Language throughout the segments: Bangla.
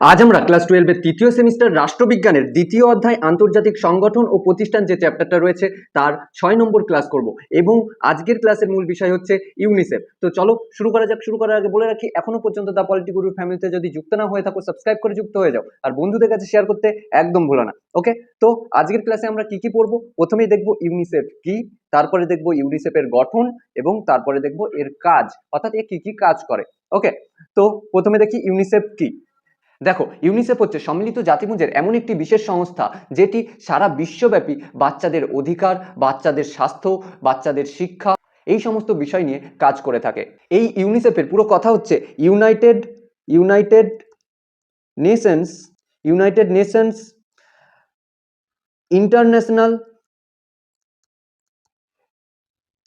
আজ আমরা ক্লাস টুয়েলভের তৃতীয় সেমিস্টার রাষ্ট্রবিজ্ঞানের দ্বিতীয় অধ্যায় আন্তর্জাতিক সংগঠন ও প্রতিষ্ঠান যে চ্যাপ্টারটা রয়েছে, তার ছয় নম্বর ক্লাস করব। এবং আজকের ক্লাসের মূল বিষয় হচ্ছে ইউনিসেফ তো চলো শুরু করা যাক, শুরু করার আগে বলে রাখি, এখনও পর্যন্ত দা পলিটি গুরুর ফ্যামিলিতে যদি যুক্ত না হয়ে থাকো সাবস্ক্রাইব করে যুক্ত হয়ে যাও। আর বন্ধুদের কাছে শেয়ার করতে একদম ভুলো না। ওকে তো আজকের ক্লাসে আমরা কি কি পড়ব? প্রথমেই দেখব ইউনিসেফ কি, তারপরে দেখব ইউনিসেফের গঠন এবং তারপরে দেখব এর কাজ, অর্থাৎ এ কি কি কাজ করে। ওকে তো প্রথমে দেখি ইউনিসেফ কি। দেখো, ইউনিসেফ হচ্ছে সম্মিলিত জাতিপুঞ্জের এমন একটি বিশেষ সংস্থা যেটি সারা বিশ্বব্যাপী বাচ্চাদের অধিকার, বাচ্চাদের স্বাস্থ্য, বাচ্চাদের শিক্ষা, এই সমস্ত বিষয় নিয়ে কাজ করে থাকে। এই ইউনিসেফের পুরো কথা হচ্ছে United United Nations United Nations International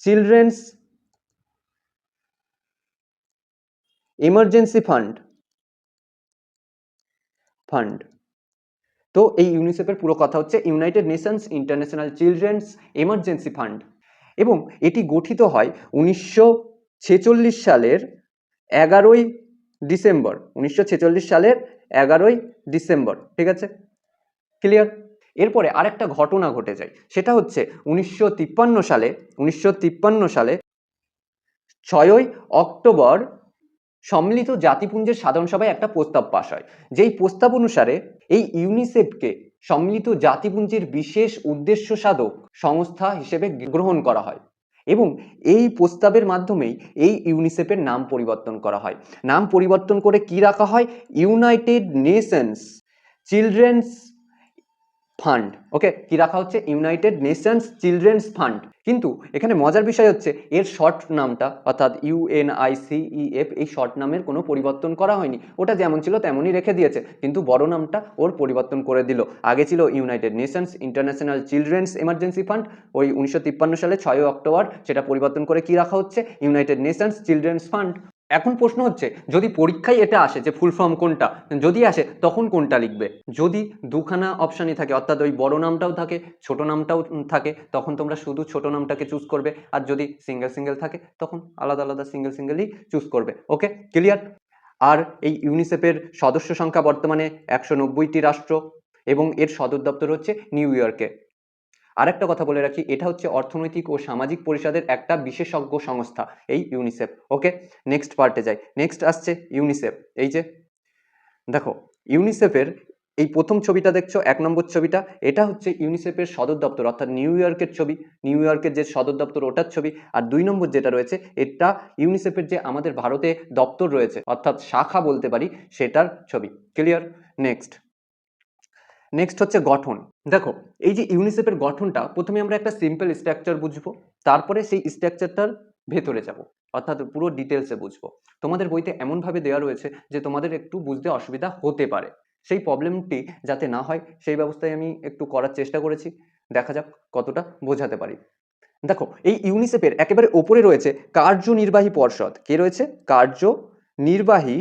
Children's Emergency Fund. Fund. তো এই ইউনিসেফের পুরো কথা হচ্ছে United Nations International Children's Emergency Fund. এবং এটি গঠিত হয় উনিশশো ছেচল্লিশ সালের এগারোই ডিসেম্বর। উনিশশো ছেচল্লিশ সালের এগারোই ডিসেম্বর। ঠিক আছে? ক্লিয়ার এরপরে আরেকটা ঘটনা ঘটে যায়। সেটা হচ্ছে উনিশশো তিপ্পান্ন সালে, উনিশশো তিপ্পান্ন সালে ছয়ই অক্টোবর সম্মিলিত জাতিপুঞ্জের সাধারণ সভায় একটা প্রস্তাব পাশ হয়। যেই প্রস্তাব অনুসারে এই ইউনিসেফকে সম্মিলিত জাতিপুঞ্জের বিশেষ উদ্দেশ্য সাধক সংস্থা হিসেবে গ্রহণ করা হয় এবং এই প্রস্তাবের মাধ্যমেই এই ইউনিসেফের নাম পরিবর্তন করা হয়। নাম পরিবর্তন করে কি রাখা হয়? United Nations Children's Fund. Okay, কি রাখা হচ্ছে? United Nations Children's Fund. কিন্তু এখানে মজার বিষয় হচ্ছে, এর শর্ট নামটা, অর্থাৎ ইউএনআইসিইএফ এই শর্ট নামের কোনো পরিবর্তন করা হয়নি। ওটা যেমন ছিল, তেমনই রেখে দিয়েছে। কিন্তু বড় নামটা ওর পরিবর্তন করে দিল। আগে ছিল United Nations International Children's Emergency Fund. ওই উনিশশো তিপ্পান্ন সালে ছয়ই অক্টোবর সেটা পরিবর্তন করে কি রাখা হচ্ছে? United Nations Children's Fund. এখন প্রশ্ন হচ্ছে, যদি পরীক্ষায় এটা আসে যে ফুল ফর্ম কোনটা, যদি আসে তখন কোনটা লিখবে? যদি দুখানা অপশানই থাকে, অর্থাৎ ওই বড় নামটাও থাকে, ছোট নামটাও থাকে, তখন তোমরা শুধু ছোট নামটাকে চুজ করবে, আর যদি সিঙ্গেল সিঙ্গেল থাকে, তখন আলাদা আলাদা সিঙ্গেল সিঙ্গেলই চুজ করবে। ওকে ক্লিয়ার আর এই ইউনিসেফের সদস্য সংখ্যা বর্তমানে একশো নব্বইটি রাষ্ট্র, এবং এর সদর দপ্তর হচ্ছে নিউ ইয়র্কে। আরেকটা কথা বলে রাখি, এটা হচ্ছে অর্থনৈতিক ও সামাজিক পরিষদের একটা বিশেষজ্ঞ সংস্থা, এই ইউনিসেফ ওকে নেক্সট পার্টে যাই নেক্সট আসছে ইউনিসেফ এই যে, দেখো ইউনিসেফের এই প্রথম ছবিটা দেখছ, এক নম্বর ছবিটা, এটা হচ্ছে ইউনিসেফের সদর দপ্তর, অর্থাৎ নিউ ইয়র্কের ছবি নিউ ইয়র্কের যে সদর দপ্তর, ওটার ছবি, আর দুই নম্বর যেটা রয়েছে, এটা ইউনিসেফের যে আমাদের ভারতে দপ্তর রয়েছে, অর্থাৎ শাখা বলতে পারি, সেটার ছবি ক্লিয়ার নেক্সট নেক্সট হচ্ছে গঠন। দেখো, এই যে ইউনিসেফের গঠনটা, প্রথমে আমরা একটা সিম্পল স্ট্রাকচার বুঝব, তারপরে সেই স্ট্রাকচারটার ভেতরে যাব, অর্থাৎ পুরো ডিটেলসে বুঝব। তোমাদের বইতে এমনভাবে দেওয়া রয়েছে যে তোমাদের একটু বুঝতে অসুবিধা হতে পারে। সেই প্রবলেমটি যাতে না হয়, সেই ব্যবস্থায় আমি একটু করার চেষ্টা করেছি। দেখা যাক কতটা বোঝাতে পারি। দেখো, এই ইউনিসেফের একেবারে ওপরে রয়েছে কার্যনির্বাহী পর্ষদ। কে রয়েছে? কার্যনির্বাহী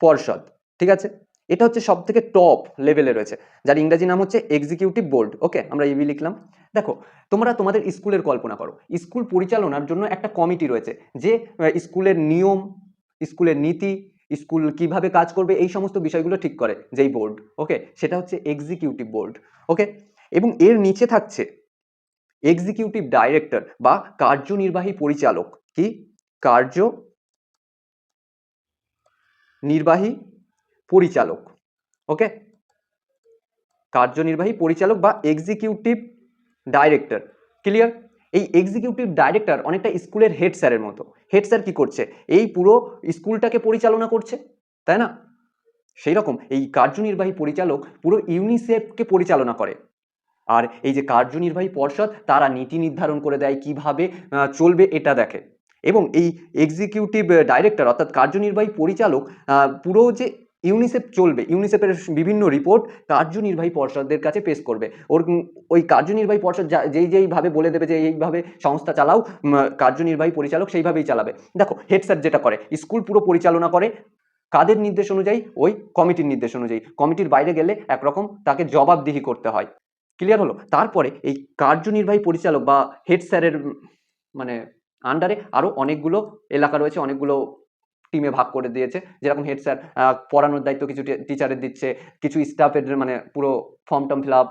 পর্ষদ। ঠিক আছে? এটা হচ্ছে সব থেকে টপ লেভেলে রয়েছে, যার ইংরাজি নাম হচ্ছে এক্সিকিউটিভ বোর্ড ওকে আমরা ইবি লিখলাম। দেখো, তোমরা তোমাদের স্কুলের কল্পনা করো, স্কুল পরিচালনার জন্য একটা কমিটি রয়েছে, যে স্কুলের নিয়ম, স্কুলের নীতি, স্কুল কীভাবে কাজ করবে, এই সমস্ত বিষয়গুলো ঠিক করে, যেই বোর্ড ওকে সেটা হচ্ছে এক্সিকিউটিভ বোর্ড ওকে এবং এর নিচে থাকছে এক্সিকিউটিভ ডাইরেক্টর বা কার্যনির্বাহী পরিচালক, কি? কার্য নির্বাহী পরিচালক ওকে কার্যনির্বাহী পরিচালক বা এক্সিকিউটিভ ডাইরেক্টর ক্লিয়ার এই এক্সিকিউটিভ ডাইরেক্টর অনেকটা স্কুলের হেড স্যারের মতো। হেড স্যার কি করছে? এই পুরো স্কুলটাকে পরিচালনা করছে, তাই না? সেই রকম এই কার্যনির্বাহী পরিচালক পুরো ইউনিসেফকে পরিচালনা করে। আর এই যে কার্যনির্বাহী পর্ষদ, তারা নীতি নির্ধারণ করে দেয়, কীভাবে চলবে এটা দেখে। এবং এই এক্সিকিউটিভ ডাইরেক্টর অর্থাৎ কার্যনির্বাহী পরিচালক পুরো যে ইউনিসেফ চলবে, ইউনিসেফের বিভিন্ন রিপোর্ট কার্যনির্বাহী পর্ষদের কাছে পেশ করবে। ওর ওই কার্যনির্বাহী পর্ষদ যেই যেইভাবে বলে দেবে যে এইভাবে সংস্থা চালাও কার্যনির্বাহী পরিচালক সেইভাবেই চালাবে। দেখো হেড স্যার যেটা করে, স্কুল পুরো পরিচালনা করে, কাদের নির্দেশ অনুযায়ী? ওই কমিটির নির্দেশ অনুযায়ী। কমিটির বাইরে গেলে একরকম তাকে জবাবদিহি করতে হয়। ক্লিয়ার হলো? তারপরে এই কার্যনির্বাহী পরিচালক বা হেড স্যারের মানে আন্ডারে আরও অনেকগুলো এলাকা রয়েছে, অনেকগুলো টিমে ভাগ করে দিয়েছে। যেরকম হেড স্যার পড়ানোর দায়িত্ব কিছু টিচারের দিচ্ছে, কিছু স্টাফের মানে পুরো ফর্ম টর্ম ফিল আপ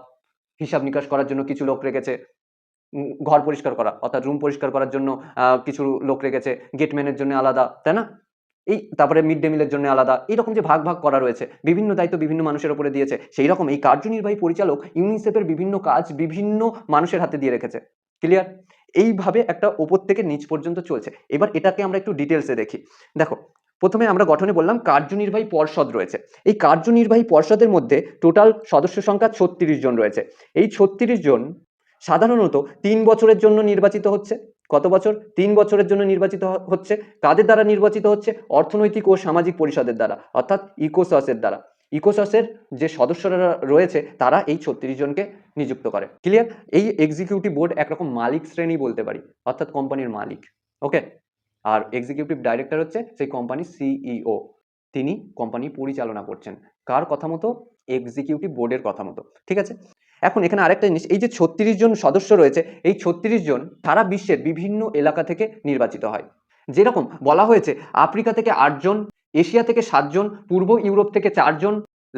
হিসাব নিকাশ করার জন্য কিছু লোক রেখেছে ঘর পরিষ্কার করা, অর্থাৎ রুম পরিষ্কার করার জন্য কিছু লোক রেখেছে গেটম্যানের জন্য আলাদা, তাই না? এই, তারপরে মিড ডে মিলের জন্য আলাদা এইরকম যে ভাগ ভাগ করা রয়েছে, বিভিন্ন দায়িত্ব বিভিন্ন মানুষের উপরে দিয়েছে, সেই রকম এই কার্যনির্বাহী পরিচালক ইউনিসেফের বিভিন্ন কাজ বিভিন্ন মানুষের হাতে দিয়ে রেখেছে। ক্লিয়ার এইভাবে একটা ওপর থেকে নিচ পর্যন্ত চলছে। এবার এটাকে আমরা একটু ডিটেলসে দেখি। দেখো, প্রথমে আমরা গঠনে বললাম কার্যনির্বাহী পর্ষদ রয়েছে। এই কার্যনির্বাহী পর্ষদের মধ্যে টোটাল সদস্য সংখ্যা ছত্রিশ জন রয়েছে। এই ছত্রিশ জন সাধারণত তিন বছরের জন্য নির্বাচিত হচ্ছে। কত বছর? তিন বছরের জন্য নির্বাচিত হচ্ছে। কাদের দ্বারা নির্বাচিত হচ্ছে? অর্থনৈতিক ও সামাজিক পরিষদের দ্বারা, অর্থাৎ ইকোসসের দ্বারা। ইকোসসের যে সদস্যরা রয়েছে, তারা এই ছত্রিশ জনকে নিযুক্ত করে। ক্লিয়ার এই এক্সিকিউটিভ বোর্ড একরকম মালিক শ্রেণি বলতে পারি, অর্থাৎ কোম্পানির মালিক ওকে আর এক্সিকিউটিভ ডাইরেক্টর হচ্ছে সেই কোম্পানির সিইও তিনি কোম্পানি পরিচালনা করছেন। কার কথা মতো? এক্সিকিউটিভ বোর্ডের কথা মতো, ঠিক আছে? এখন এখানে আরেকটা জিনিস, এই যে ছত্রিশ জন সদস্য রয়েছে, এই ছত্রিশ জন সারা বিশ্বের বিভিন্ন এলাকা থেকে নির্বাচিত হয়। যেরকম বলা হয়েছে, আফ্রিকা থেকে আটজন এশিয়া থেকে সাতজন পূর্ব ইউরোপ থেকে চারজন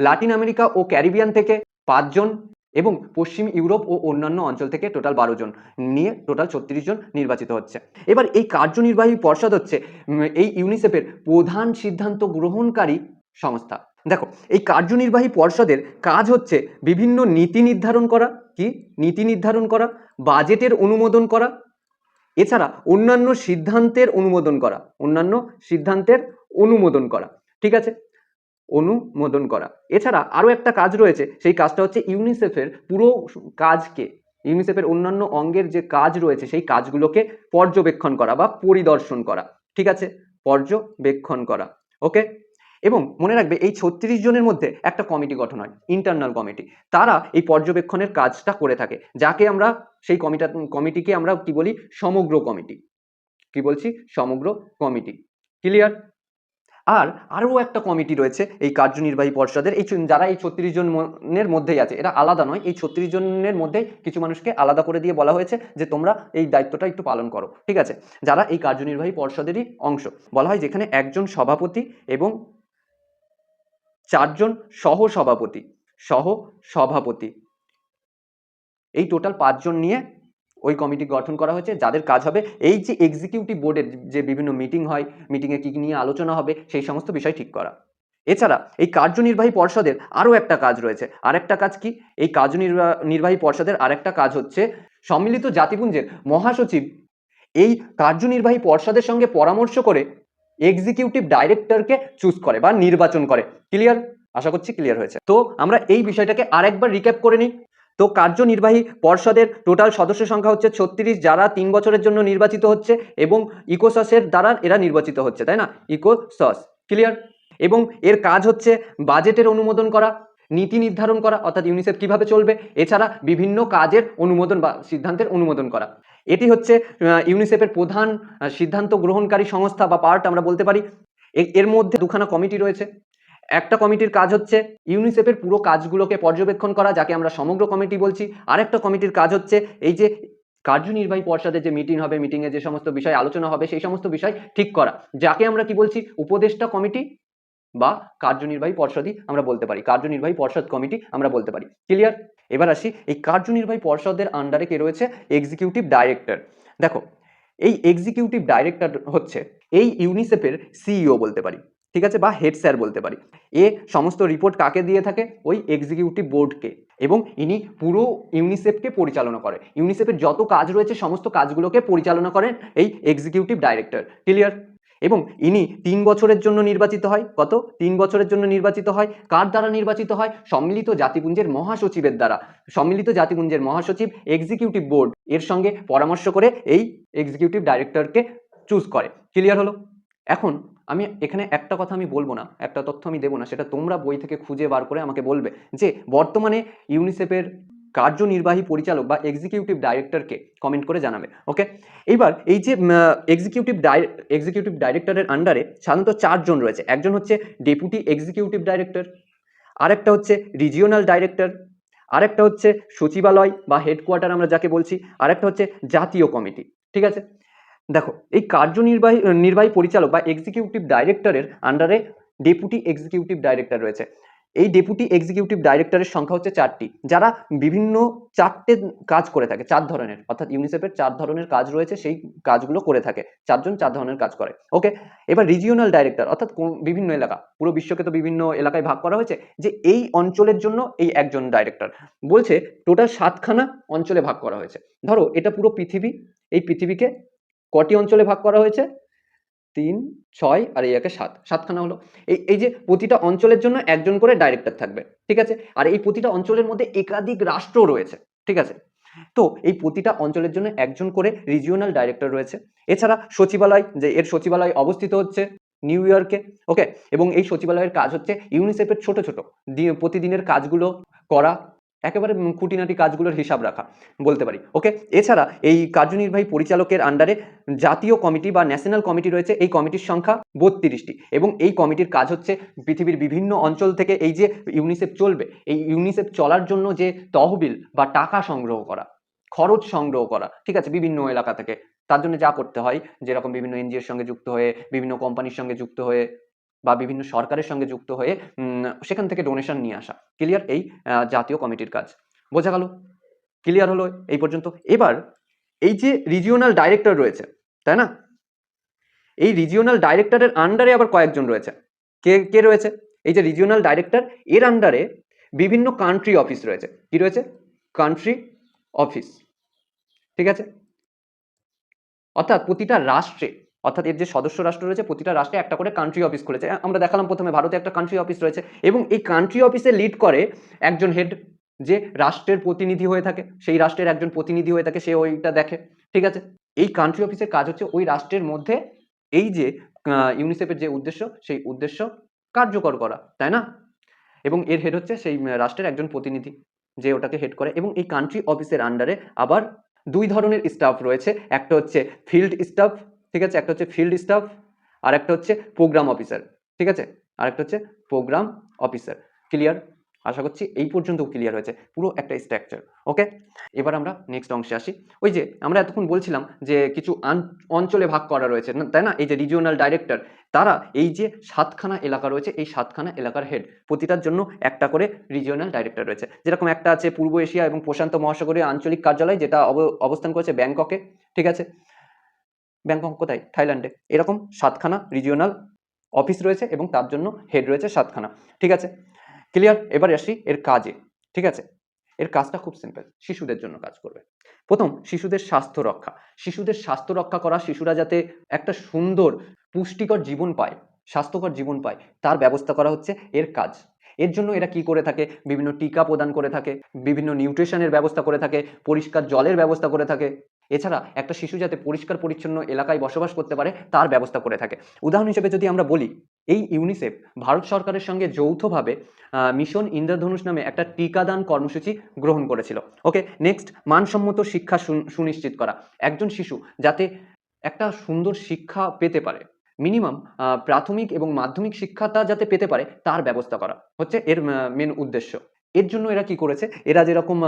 লাতিন আমেরিকা ও ক্যারিবিয়ান থেকে পাঁচজন এবং পশ্চিম ইউরোপ ও অন্যান্য অঞ্চল থেকে টোটাল বারো জন নিয়ে টোটাল ছত্রিশ জন নির্বাচিত হচ্ছে। এবার এই কার্যনির্বাহী পর্ষদ হচ্ছে এই ইউনিসেফের প্রধান সিদ্ধান্ত গ্রহণকারী সংস্থা। দেখো, এই কার্যনির্বাহী পর্ষদের কাজ হচ্ছে বিভিন্ন নীতি নির্ধারণ করা, কি? নীতি নির্ধারণ করা, বাজেটের অনুমোদন করা, এছাড়া অন্যান্য সিদ্ধান্তের অনুমোদন করা, অন্যান্য সিদ্ধান্তের অনুমোদন করা, ঠিক আছে? অনুমোদন করা। এছাড়া আরও একটা কাজ রয়েছে, সেই কাজটা হচ্ছে ইউনিসেফের পুরো কাজকে, ইউনিসেফের অন্যান্য অঙ্গের যে কাজ রয়েছে, সেই কাজগুলোকে পর্যবেক্ষণ করা বা পরিদর্শন করা। ঠিক আছে? পর্যবেক্ষণ করা। ওকে? এবং মনে রাখবে, এই ছত্রিশ জনের মধ্যে একটা কমিটি গঠন হয়, ইন্টারনাল কমিটি। তারা এই পর্যবেক্ষণের কাজটা করে থাকে, যাকে আমরা, সেই কমিটা, কমিটিকে আমরা কি বলি? সমগ্র কমিটি। কি বলছি? সমগ্র কমিটি। ক্লিয়ার? আর আরও একটা কমিটি রয়েছে, এই কার্যনির্বাহী পর্ষদের। এই যারা এই ছত্রিশ জনের মধ্যেই আছে এটা আলাদা নয়, এই ছত্রিশ জনের মধ্যে কিছু মানুষকে আলাদা করে দিয়ে বলা হয়েছে যে তোমরা এই দায়িত্বটা একটু পালন করো। ঠিক আছে? যারা এই কার্যনির্বাহী পর্ষদেরই অংশ, বলা হয় যেখানে একজন সভাপতি এবং চারজন সহ সভাপতি সহ সভাপতি এই টোটাল পাঁচজন নিয়ে ওই কমিটি গঠন করা হয়েছে, যাদের কাজ হবে এই যে এক্সিকিউটিভ বোর্ডের যে বিভিন্ন মিটিং হয় মিটিংয়ে কী নিয়ে আলোচনা হবে, সেই সমস্ত বিষয় ঠিক করা। এছাড়া এই কার্যনির্বাহী পর্ষদের আরও একটা কাজ রয়েছে। আরেকটা কাজ কি? এই কার্যনির্বাহ নির্বাহী পর্ষদের আরেকটা কাজ হচ্ছে সম্মিলিত জাতিপুঞ্জের মহাসচিব এই কার্যনির্বাহী পর্ষদের সঙ্গে পরামর্শ করে এক্সিকিউটিভ ডাইরেক্টরকে চুজ করে বা নির্বাচন করে। ক্লিয়ার আশা করছি ক্লিয়ার হয়েছে। তো আমরা এই বিষয়টাকে আরেকবার রিক্যাপ করে নিই। তো কার্যনির্বাহী পর্ষদের টোটাল সদস্য সংখ্যা হচ্ছে ছত্রিশ, যারা তিন বছরের জন্য নির্বাচিত হচ্ছে এবং ইকোসসের দ্বারা এরা নির্বাচিত হচ্ছে, তাই না? ইকোসস ক্লিয়ার এবং এর কাজ হচ্ছে বাজেটের অনুমোদন করা, নীতি নির্ধারণ করা, অর্থাৎ ইউনিসেফ কীভাবে চলবে, এছাড়া বিভিন্ন কাজের অনুমোদন বা সিদ্ধান্তের অনুমোদন করা। এটি হচ্ছে ইউনিসেফের প্রধান সিদ্ধান্ত গ্রহণকারী সংস্থা বা পার্ট আমরা বলতে পারি। এর মধ্যে দুখানা কমিটি রয়েছে। একটা কমিটির কাজ হচ্ছে ইউনিসেফের পুরো কাজগুলোকে পর্যবেক্ষণ করা, যাকে আমরা সমগ্র কমিটি বলছি। আরেকটা কমিটির কাজ হচ্ছে এই যে কার্যনির্বাহী পর্ষদের যে মিটিং হবে মিটিংয়ে যে সমস্ত বিষয় আলোচনা হবে, সেই সমস্ত বিষয় ঠিক করা। যাকে আমরা কি বলছি? উপদেষ্টা কমিটি বা কার্যনির্বাহী পর্ষদই আমরা বলতে পারি। কার্যনির্বাহী পর্ষদ কমিটি আমরা বলতে পারি। ক্লিয়ার এবার আসি, এই কার্যনির্বাহী পর্ষদের আন্ডারে কে রয়েছে? এক্সিকিউটিভ ডাইরেক্টর দেখো, এই এক্সিকিউটিভ ডাইরেক্টর হচ্ছে এই ইউনিসেফের সিইও বলতে পারি। ঠিক আছে? বা হেড স্যার বলতে পারি। এ সমস্ত রিপোর্ট কাকে দিয়ে থাকে? ওই এক্সিকিউটিভ বোর্ডকে এবং ইনি পুরো ইউনিসেফকে পরিচালনা করে ইউনিসেফের যত কাজ রয়েছে, সমস্ত কাজগুলোকে পরিচালনা করেন এই এক্সিকিউটিভ ডাইরেক্টর ক্লিয়ার এবং ইনি তিন বছরের জন্য নির্বাচিত হয়। কত? তিন বছরের জন্য নির্বাচিত হয়। কার দ্বারা নির্বাচিত হয়? সম্মিলিত জাতিপুঞ্জের মহাসচিবের দ্বারা। সম্মিলিত জাতিপুঞ্জের মহাসচিব এক্সিকিউটিভ বোর্ড এর সঙ্গে পরামর্শ করে এই এক্সিকিউটিভ ডাইরেক্টরকে চুজ করে। ক্লিয়ার হলো? এখন আমি এখানে একটা কথা আমি বলব না, একটা তথ্য আমি দেবো না, সেটা তোমরা বই থেকে খুঁজে বার করে আমাকে বলবে যে বর্তমানে ইউনিসেফের কার্যনির্বাহী পরিচালক বা এক্সিকিউটিভ ডাইরেক্টরকে কমেন্ট করে জানাবে ওকে এইবার এই যে এক্সিকিউটিভ এক্সিকিউটিভ ডাইরেক্টরের আন্ডারে সাধারণত চারজন রয়েছে, একজন হচ্ছে ডেপুটি এক্সিকিউটিভ ডাইরেক্টর আরেকটা হচ্ছে রিজিওনাল ডাইরেক্টর আরেকটা হচ্ছে সচিবালয় বা হেডকোয়ার্টার আমরা যাকে বলছি, আরেকটা হচ্ছে জাতীয় কমিটি ঠিক আছে? দেখো, এই কার্যনির্বাহী নির্বাহী পরিচালক বা এক্সিকিউটিভ ডাইরেক্টরের আন্ডারে ডেপুটি এক্সিকিউটিভ ডাইরেক্টর রয়েছে। এই ডেপুটি এক্সিকিউটিভ ডাইরেক্টরের সংখ্যা হচ্ছে চারটি, যারা বিভিন্ন চারটে কাজ করে থাকে, চার ধরনের, অর্থাৎ ইউনিসেফের চার ধরনের কাজ রয়েছে, সেই কাজগুলো করে থাকে, চারজন চার ধরনের কাজ করে। ওকে এবার রিজিওনাল ডাইরেক্টর অর্থাৎ বিভিন্ন এলাকা, পুরো বিশ্বকে তো বিভিন্ন এলাকায় ভাগ করা হয়েছে, যে এই অঞ্চলের জন্য এই একজন ডাইরেক্টর বলছে টোটাল সাতখানা অঞ্চলে ভাগ করা হয়েছে। ধরো, এটা পুরো পৃথিবী, এই পৃথিবীকে কটি অঞ্চলে ভাগ করা হয়েছে? তিন, ছয় আর এই একে সাত। সাতখানা হলো। এই এই যে প্রতিটা অঞ্চলের জন্য একজন করে ডাইরেক্টর থাকবে, ঠিক আছে? আর এই প্রতিটা অঞ্চলের মধ্যে একাধিক রাষ্ট্র রয়েছে, ঠিক আছে? তো এই প্রতিটা অঞ্চলের জন্য একজন করে রিজিওনাল ডাইরেক্টর রয়েছে। এছাড়া সচিবালয়, যে এর সচিবালয় অবস্থিত হচ্ছে নিউ ইয়র্কে ওকে এবং এই সচিবালয়ের কাজ হচ্ছে ইউনিসেফের ছোট ছোট। প্রতিদিনের কাজগুলো করা একেবারে খুঁটিনাটি কাজগুলোর হিসাব রাখা, বলতে পারি। ওকে এছাড়া এই কার্যনির্বাহী পরিচালকের আন্ডারে জাতীয় কমিটি বা ন্যাশনাল কমিটি রয়েছে, এই কমিটির সংখ্যা বত্রিশটি এবং এই কমিটির কাজ হচ্ছে পৃথিবীর বিভিন্ন অঞ্চল থেকে এই যে ইউনিসেফ চলবে, এই ইউনিসেফ চলার জন্য যে তহবিল বা টাকা সংগ্রহ করা, খরচ সংগ্রহ করা, ঠিক আছে? বিভিন্ন এলাকা থেকে। তার জন্য যা করতে হয়, যেরকম বিভিন্ন এনজিওর সঙ্গে যুক্ত হয়ে, বিভিন্ন কোম্পানির সঙ্গে যুক্ত হয়ে বা বিভিন্ন সরকারের সঙ্গে যুক্ত হয়ে সেখান থেকে ডোনেশন নিয়ে আসা। ক্লিয়ার এই জাতীয় কমিটির কাজ। বোঝা গেল? ক্লিয়ার হলো এই পর্যন্ত। এবার, এই যে রিজিওনাল ডাইরেক্টর রয়েছে, তাই না? এই রিজিওনাল ডাইরেক্টরের আন্ডারে আবার কয়েকজন রয়েছে। কে কে রয়েছে? এই যে রিজিওনাল ডাইরেক্টর এর আন্ডারে বিভিন্ন কান্ট্রি অফিস রয়েছে। কি রয়েছে? কান্ট্রি অফিস ঠিক আছে? অর্থাৎ প্রতিটা রাষ্ট্রে অর্থাৎ এর যে সদস্য রাষ্ট্র রয়েছে, প্রতিটা রাষ্ট্রে একটা করে কান্ট্রি অফিস খুলেছে। আমরা দেখালাম প্রথমে ভারতে একটা কান্ট্রি অফিস রয়েছে এবং এই কান্ট্রি অফিসে লিড করে একজন হেড যে রাষ্ট্রের প্রতিনিধি হয়ে থাকে। সেই রাষ্ট্রের একজন প্রতিনিধি হয়ে থাকে, সে ওইটা দেখে। ঠিক আছে? এই কান্ট্রি অফিসের কাজ হচ্ছে ওই রাষ্ট্রের মধ্যে এই যে ইউনিসেফের যে উদ্দেশ্য, সেই উদ্দেশ্য কার্যকর করা, তাই না? এবং এর হেড হচ্ছে সেই রাষ্ট্রের একজন প্রতিনিধি যে ওটাকে হেড করে এবং এই কান্ট্রি অফিসের আন্ডারে আবার দুই ধরনের স্টাফ রয়েছে। একটা হচ্ছে ফিল্ড স্টাফ ঠিক আছে? একটা হচ্ছে ফিল্ড স্টাফ আর একটা হচ্ছে প্রোগ্রাম অফিসার ঠিক আছে? আর একটা হচ্ছে প্রোগ্রাম অফিসার ক্লিয়ার আশা করছি এই পর্যন্ত ক্লিয়ার হয়েছে, পুরো একটা স্ট্রাকচার ওকে এবার আমরা নেক্সট অংশে আসি। ওই যে আমরা এতক্ষণ বলছিলাম যে কিছু অঞ্চলে ভাগ করা রয়েছে তাই না? এই যে রিজিওনাল ডাইরেক্টর তারা এই যে সাতখানা এলাকা রয়েছে, এই সাতখানা এলাকার হেড প্রতিটার জন্য একটা করে রিজিওনাল ডাইরেক্টর রয়েছে। যেরকম একটা আছে পূর্ব এশিয়া এবং প্রশান্ত মহাসাগরীয় আঞ্চলিক কার্যালয়, যেটা অব- অবস্থান করেছে ব্যাংককে, ঠিক আছে? ব্যাংকক কোথায়? থাইল্যান্ডে। এরকম সাতখানা রিজিওনাল অফিস রয়েছে এবং তার জন্য হেড রয়েছে সাতখানা। ঠিক আছে? ক্লিয়ার এবার আসি এর কাজে। ঠিক আছে? এর কাজটা খুব সিম্পল শিশুদের জন্য কাজ করবে। প্রথম, শিশুদের স্বাস্থ্য রক্ষা। শিশুদের স্বাস্থ্য রক্ষা করা শিশুরা যাতে একটা সুন্দর, পুষ্টিকর জীবন পায়, স্বাস্থ্যকর জীবন পায়, তার ব্যবস্থা করা হচ্ছে এর কাজ। এর জন্য এরা কি করে থাকে? বিভিন্ন টিকা প্রদান করে থাকে, বিভিন্ন নিউট্রিশনের ব্যবস্থা করে থাকে, পরিষ্কার জলের ব্যবস্থা করে থাকে। এছাড়া একটা শিশু যাতে পরিষ্কার পরিচ্ছন্ন এলাকায় বসবাস করতে পারে, তার ব্যবস্থা করে থাকে। উদাহরণ হিসেবে যদি আমরা বলি, এই ইউনিসেফ ভারত সরকারের সঙ্গে যৌথভাবে মিশন ইন্দ্রধনুষ নামে একটা টিকাদান কর্মসূচি গ্রহণ করেছিল। ওকে, নেক্সট, মানসম্মত শিক্ষা সুন- সুনিশ্চিত করা। একজন শিশু যাতে একটা সুন্দর শিক্ষা পেতে পারে, মিনিমাম প্রাথমিক এবং মাধ্যমিক শিক্ষাটা যাতে পেতে পারে, তার ব্যবস্থা করা। হচ্ছে এর মেন উদ্দেশ্য। এর জন্য এরা কি করেছে? এরা যেরকম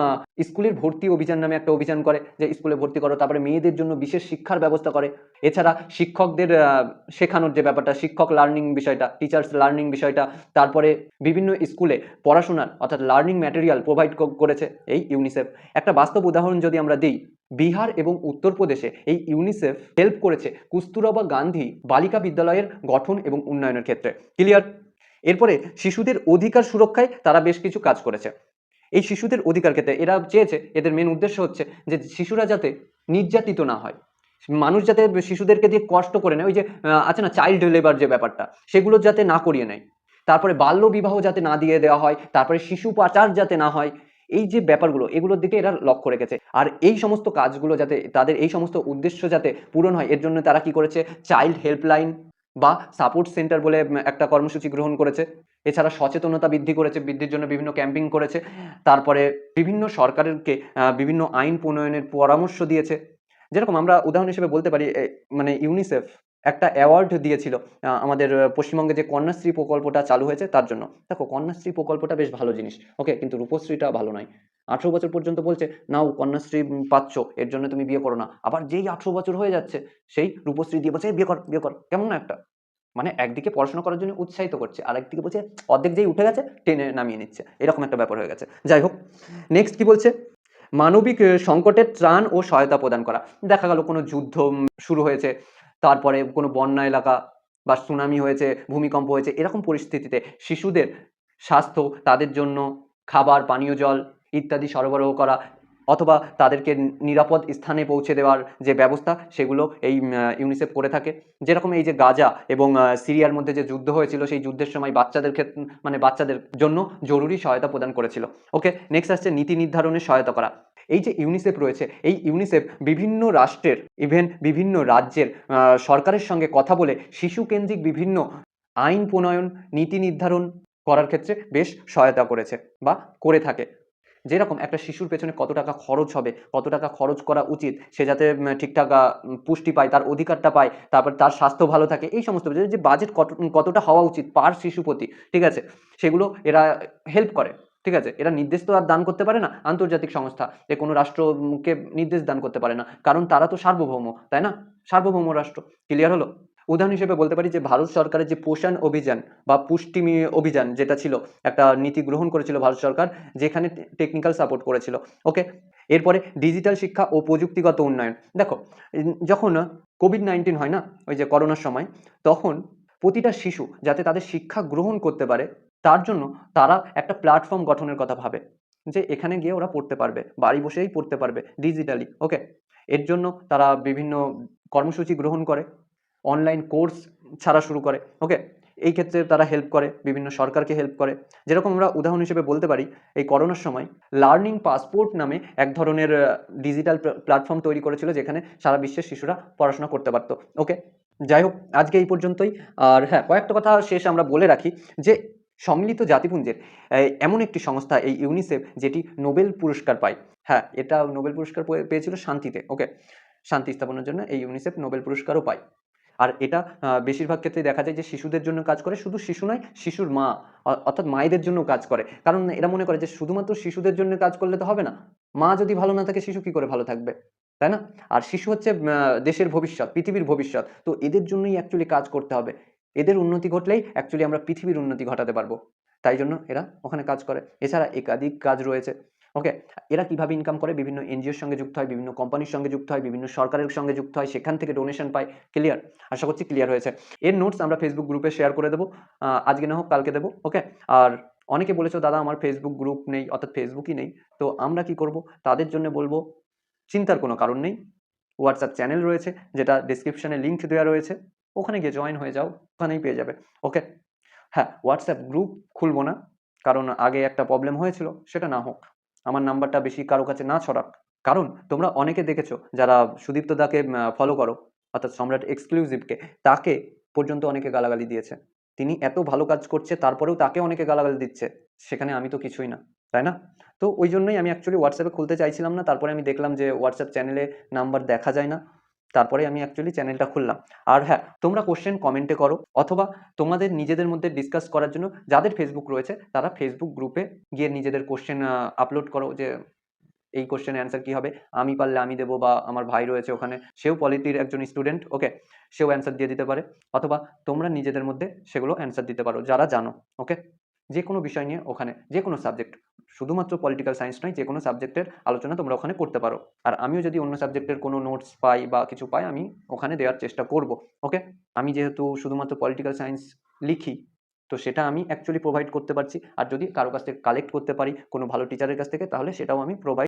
স্কুলের ভর্তি অভিযান নামে একটা অভিযান করে, যে স্কুলে ভর্তি করো, তারপরে মেয়েদের জন্য বিশেষ শিক্ষার ব্যবস্থা করে। এছাড়া শিক্ষকদের শেখানোর যে ব্যাপারটা, শিক্ষক লার্নিং বিষয়টা টিচার্স লার্নিং বিষয়টা, তারপরে বিভিন্ন স্কুলে পড়াশোনার, অর্থাৎ লার্নিং ম্যাটেরিয়াল প্রোভাইড করেছে এই ইউনিসেফ একটা বাস্তব উদাহরণ যদি আমরা দিই, বিহার এবং উত্তরপ্রদেশে এই ইউনিসেফ হেল্প করেছে কুস্তুরবা গান্ধী বালিকা বিদ্যালয়ের গঠন এবং উন্নয়নের ক্ষেত্রে। ক্লিয়ার এরপরে শিশুদের অধিকার সুরক্ষায় তারা বেশ কিছু কাজ করেছে। এই শিশুদের অধিকার ক্ষেত্রে এরা চেয়েছে, এদের মেন উদ্দেশ্য হচ্ছে যে শিশুরা যাতে নির্যাতিত না হয়। মানুষ যাতে শিশুদেরকে দিয়ে কষ্ট করে নেয়, ওই যে আছে না চাইল্ড লেবার যে ব্যাপারটা, সেগুলো যাতে না করিয়ে নেয়। তারপরে বাল্য বিবাহ যাতে না দিয়ে দেওয়া হয়, তারপরে শিশু পাচার যাতে না হয়, এই যে ব্যাপারগুলো, এগুলোর দিকে এরা লক্ষ্য রেখেছে। আর এই সমস্ত কাজগুলো যাতে, তাদের এই সমস্ত উদ্দেশ্য যাতে পূরণ হয়, এর জন্য তারা কি করেছে চাইল্ড হেল্পলাইন বা সাপোর্ট সেন্টার বলে একটা কর্মসূচি গ্রহণ করেছে। এছাড়া সচেতনতা বৃদ্ধি করেছে, বৃদ্ধির জন্য বিভিন্ন ক্যাম্পিং করেছে। তারপরে বিভিন্ন সরকারকে বিভিন্ন আইন প্রণয়নের পরামর্শ দিয়েছে। যেরকম আমরা উদাহরণ হিসেবে বলতে পারি মানে ইউনিসেফ একটা অ্যাওয়ার্ড দিয়েছিল আমাদের পশ্চিমবঙ্গে যে কন্যাশ্রী প্রকল্পটা চালু হয়েছে তার জন্য। দেখো, কন্যাশ্রী প্রকল্পটা বেশ ভালো জিনিস ওকে কিন্তু রূপশ্রীটা ভালো নয়। আঠেরো বছর পর্যন্ত বলছে, নাও কন্যাশ্রী পাচ্ছ, এর জন্য তুমি বিয়ে করো না। আবার যেই আঠেরো বছর হয়ে যাচ্ছে, সেই রূপশ্রী দিয়ে বলছে বিয়ে কর বিয়ে কর। কেমন না একটা? মানে একদিকে পড়াশোনা করার জন্য উৎসাহিত করছে আর একদিকে বলছে, অর্ধেক যেই উঠে গেছে, টেনে নামিয়ে নিচ্ছে। এরকম একটা ব্যাপার হয়ে গেছে। যাই হোক নেক্সট কি বলছে? মানবিক সংকটের ত্রাণ ও সহায়তা প্রদান করা। দেখা গেল কোনো যুদ্ধ শুরু হয়েছে, তারপরে কোনো বন্যা এলাকা বা সুনামি হয়েছে, ভূমিকম্প হয়েছে, এরকম পরিস্থিতিতে শিশুদের স্বাস্থ্য, তাদের জন্য খাবার, পানীয় জল ইত্যাদি সরবরাহ করা অথবা তাদেরকে নিরাপদ স্থানে পৌঁছে দেওয়ার যে ব্যবস্থা, সেগুলো এই ইউনিসেফ করে থাকে। যেরকম এই যে গাজা এবং সিরিয়ার মধ্যে যে যুদ্ধ হয়েছিল, সেই যুদ্ধের সময় বাচ্চাদের ক্ষেত্রে মানে বাচ্চাদের জন্য জরুরি সহায়তা প্রদান করেছিল। ওকে নেক্সট আসছে নীতি নির্ধারণে সহায়তা করা। এই যে ইউনিসেফ রয়েছে, এই ইউনিসেফ বিভিন্ন রাষ্ট্রের ইভেন বিভিন্ন রাজ্যের সরকারের সঙ্গে কথা বলে শিশু কেন্দ্রিক বিভিন্ন আইন প্রণয়ন, নীতি নির্ধারণ করার ক্ষেত্রে বেশ সহায়তা করেছে বা করে থাকে। যেরকম একটা শিশুর পেছনে কত টাকা খরচ হবে, কত টাকা খরচ করা উচিত, সে যাতে ঠিকঠাক পুষ্টি পায়, তার অধিকারটা পায়, তারপর তার স্বাস্থ্য ভালো থাকে, এই সমস্ত যে বাজেট কত, কতটা হওয়া উচিত পার শিশু প্রতি, ঠিক আছে? সেগুলো এরা হেল্প করে, ঠিক আছে? এরা নির্দেশ তো আর দান করতে পারে না, আন্তর্জাতিক সংস্থা, যে কোনো রাষ্ট্রকে নির্দেশ দান করতে পারে না, কারণ তারা তো সার্বভৌম, তাই না? সার্বভৌম রাষ্ট্র ক্লিয়ার হলো? উদাহরণ হিসেবে বলতে পারি যে ভারত সরকারের যে পোষণ অভিযান বা পুষ্টি অভিযান যেটা ছিল, একটা নীতি গ্রহণ করেছিল ভারত সরকার, যেখানে টেকনিক্যাল সাপোর্ট করেছিল। ওকে এরপরে ডিজিটাল শিক্ষা ও প্রযুক্তিগত উন্নয়ন। দেখো যখন কোভিড নাইন্টিন হয় না, ওই যে করোনার সময়, তখন প্রতিটা শিশু যাতে তাদের শিক্ষা গ্রহণ করতে পারে, তার জন্য তারা একটা প্ল্যাটফর্ম গঠনের কথা ভাবে, যে এখানে গিয়ে ওরা পড়তে পারবে, বাড়ি বসেই পড়তে পারবে ডিজিটালি ওকে এর জন্য তারা বিভিন্ন কর্মসূচি গ্রহণ করে। অনলাইন কোর্স ছাড়া শুরু করে ওকে এই ক্ষেত্রে তারা হেল্প করে, বিভিন্ন সরকারকে হেল্প করে। যেরকম আমরা উদাহরণ হিসেবে বলতে পারি, এই করোনার সময় লার্নিং পাসপোর্ট নামে এক ধরনের ডিজিটাল প্ল্যাটফর্ম তৈরি করেছিল যেখানে সারা বিশ্বের শিশুরা পড়াশোনা করতে পারতো ওকে যাই হোক, আজকে এই পর্যন্তই। আর হ্যাঁ কয়েকটা কথা শেষ আমরা বলে রাখি যে, সম্মিলিত জাতিপুঞ্জের এমন একটি সংস্থা এই ইউনিসেফ যেটি নোবেল পুরস্কার পায়। হ্যাঁ এটা নোবেল পুরস্কার পেয়ে- পেয়েছিল শান্তিতে ওকে শান্তি স্থাপনের জন্য এই ইউনিসেফ নোবেল পুরস্কারও পায়। আর এটা বেশিরভাগ ক্ষেত্রে দেখা যায় যে শিশুদের জন্য কাজ করে, শুধু শিশু নয়, শিশুর মা অর্থাৎ মায়েদের জন্য কাজ করে। কারণ এরা মনে করে যে শুধুমাত্র শিশুদের জন্য কাজ করলে তো হবে না। মা যদি ভালো না থাকে, শিশু কি করে ভালো থাকবে? তাই না? আর শিশু হচ্ছে দেশের ভবিষ্যৎ, পৃথিবীর ভবিষ্যৎ। তো এদের জন্যই অ্যাকচুয়ালি কাজ করতে হবে। এদের উন্নতি ঘটলেই অ্যাকচুয়ালি আমরা পৃথিবীর উন্নতি ঘটাতে পারব। তাই জন্য এরা ওখানে কাজ করে। এছাড়া একাধিক কাজ রয়েছে। ওকে এরা কীভাবে ইনকাম করে? বিভিন্ন এনজিওর সঙ্গে যুক্ত হয়, বিভিন্ন কোম্পানির সঙ্গে যুক্ত হয়, বিভিন্ন সরকারের সঙ্গে যুক্ত হয়, সেখান থেকে ডোনেশন পায়। ক্লিয়ার আশা করছি ক্লিয়ার হয়েছে। এর নোটস আমরা ফেসবুক গ্রুপে শেয়ার করে দেবো। আজকে না হোক, কালকে দেবো। ওকে আর অনেকে বলেছ, দাদা, আমার ফেসবুক গ্রুপ নেই। অর্থাৎ ফেসবুকই নেই। তো আমরা কি করব? তাদের জন্য বলব, চিন্তার কোনো কারণ নেই। হোয়াটসঅ্যাপ চ্যানেল রয়েছে, যেটা ডিসক্রিপশনে লিঙ্ক দেওয়া রয়েছে। ওখানে গিয়ে জয়েন হয়ে যাও, ওখানেই পেয়ে যাবে। ওকে হ্যাঁ হোয়াটসঅ্যাপ গ্রুপ খুলবো না। কারণ আগে একটা প্রবলেম হয়েছিল, সেটা না হোক। আমার নাম্বারটা বেশি কারও কাছে না ছড়াক। কারণ তোমরা অনেকে দেখেছ যারা সুদীপ্ত দাকে ফলো করো, অর্থাৎ সম্রাট এক্সক্লুসিভকে তাকে পর্যন্ত অনেকে গালাগালি দিয়েছে। তিনি এত ভালো কাজ করছে, তারপরেও তাকে অনেকে গালাগালি দিচ্ছে। সেখানে আমি তো কিছুই না, তাই না? তো ওই জন্যই আমি অ্যাকচুয়ালি হোয়াটসঅ্যাপে খুলতে চাইছিলাম না, তারপরে আমি দেখলাম যে হোয়াটসঅ্যাপ চ্যানেলে নাম্বার দেখা যায় না। তারপরে আমি অ্যাকচুয়ালি চ্যানেলটা খুললাম। আর হ্যাঁ তোমরা কোশ্চেন কমেন্টে করো, অথবা তোমাদের নিজেদের মধ্যে ডিসকাস করার জন্য যাদের ফেসবুক রয়েছে, তারা ফেসবুক গ্রুপে গিয়ে নিজেদের কোশ্চেন আপলোড করো যে এই কোশ্চেনের অ্যান্সার কি হবে? আমি পারলে আমি দেবো বা আমার ভাই রয়েছে ওখানে, সেও পলিটির একজন স্টুডেন্ট ওকে সেও অ্যান্সার দিয়ে দিতে পারে। অথবা তোমরা নিজেদের মধ্যে সেগুলো অ্যান্সার দিতে পারো, যারা জানো ওকে যে কোনো বিষয় নিয়ে ওখানে যে কোনো সাবজেক্ট শুধুমাত্র পলিটিক্যাল সায়েন্স নয় যে কোনো সাবজেক্টের আলোচনা তোমরা ওখানে করতে পারো। আর আমিও যদি অন্য সাবজেক্টের কোনো নোটস পাই বা কিছু পাই, আমি ওখানে দেওয়ার চেষ্টা করব ওকে আমি যেহেতু শুধুমাত্র পলিটিক্যাল সায়েন্স লিখি, তো সেটা আমি অ্যাকচুয়ালি প্রোভাইড করতে পারছি। আর যদি কারও কাছ থেকে কালেক্ট করতে পারি, কোনো ভালো টিচারের কাছ থেকে, তাহলে সেটাও আমি প্রোভাইড